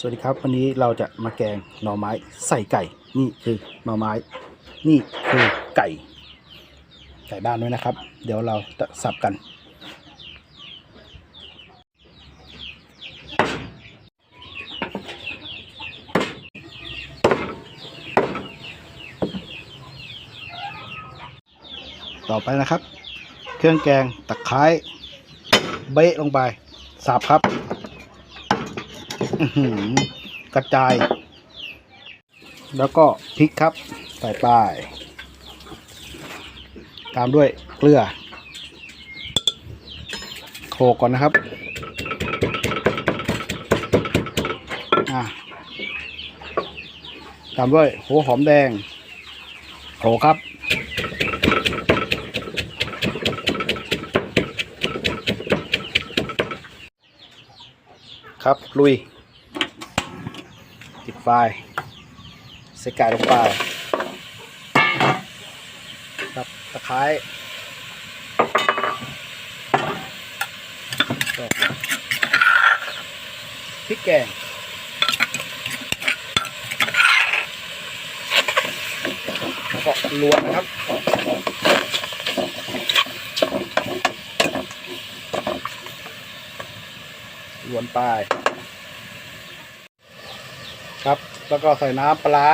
สวัสดีครับ วันนี้เราจะมาแกงหน่อไม้ใส่ไก่ นี่คือหน่อไม้ นี่คือไก่ ไก่บ้านด้วยนะครับ เดี๋ยวเราจะสับกัน ต่อไปนะครับ เครื่องแกงตะไคร้เบะลงไปสับครับ กระจาย แล้วก็พริกครับ ใส่ไปตามด้วยเกลือโขกก่อนนะครับตามด้วยหัวหอมแดงโขกครับครับ ลุย ไฟใส่ไก่ลงไปครับตะไคร้พริกแกงแล้วก็ลวนนะครับลวนไป ครับ แล้วก็ใส่น้ำปลา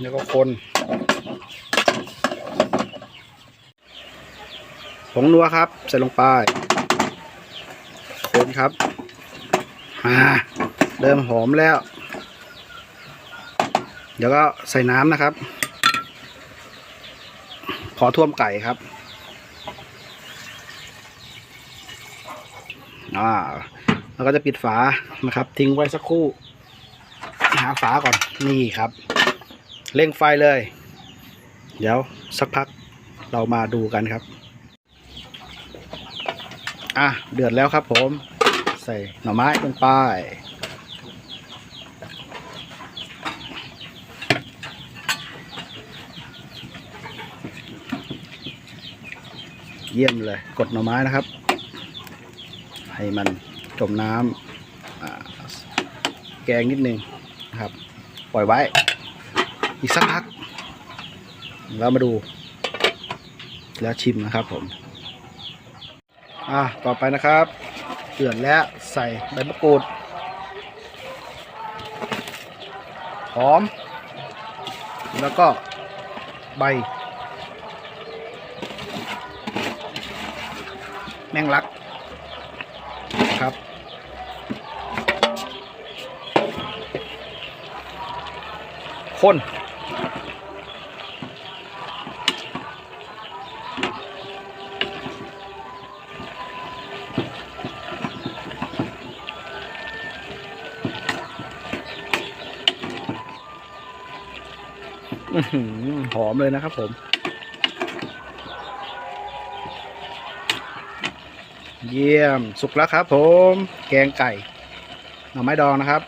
แล้วก็คนผงนัวครับ ใส่ลงไปคนครับอ่าเริ่มหอมแล้ว เดี๋ยวก็ใส่น้ำนะครับ อท่วมไก่ครับอ่าแล้วก็จะปิดฝานะครับ ทิ้งไว้สักครู่ หาฝาก่อนนี่ครับ เร่งไฟเลย เดี๋ยวสักพักเรามาดูกันครับ อะเดือดแล้วครับผม ใส่หน่อไม้ลงไป เยี่ยมเลย กดหน่อไม้นะครับ ให้มันจมน้ำอ่าแกงนิดนึงนะครับ ปล่อยไว้ อีกสักพัก แล้วมาดู แล้วชิมนะครับผม อะต่อไปนะครับเดือดแล้วใส่ใบมะกรูดหอม แล้วก็ใบ แมงลักครับ คนอื้อหือหอมเลยนะครับผม เยี่ยมสุกแล้วครับผม แกงไก่หน่อไม้ดองนะครับ